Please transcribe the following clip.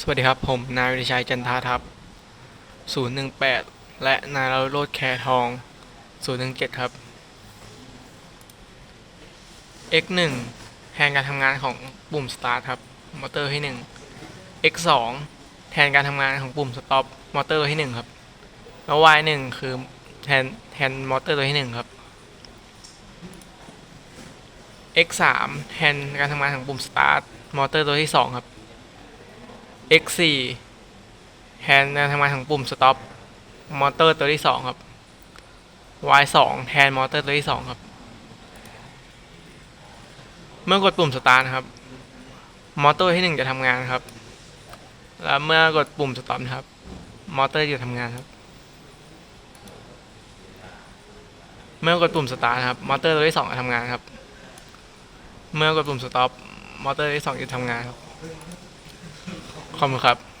สวัสดีครับ ผม นายวิชัยจันทาทัพ018 และนายเราโรดแคร์ทอง 017 ครับ x1 แทนการทำงานของปุ่ม start ครับ มอเตอร์ที่1 x2 แทนการทำงานของปุ่ม stop มอเตอร์ที่1ครับ แล้ว y1 คือแทนแทนมอเตอร์ตัวที่ 1 ครับ x3 แทนการทำงานของปุ่ม start มอเตอร์ตัวที่ 2 ครับ x4 แทนการทำงานของปุ่ม stop มอเตอร์ตัวที่2ครับ y2 แทนมอเตอร์ตัวที่2ครับ เมื่อกดปุ่ม start ครับ มอเตอร์ที่1จะทำงานครับ แล้วเมื่อกดปุ่ม stop ครับ มอเตอร์จะทำงานครับ เมื่อกดปุ่ม start ครับ มอเตอร์ตัวที่2จะทำงานครับ เมื่อกดปุ่ม stop มอเตอร์ตัวที่2จะทำงานครับ ขอบคุณครับ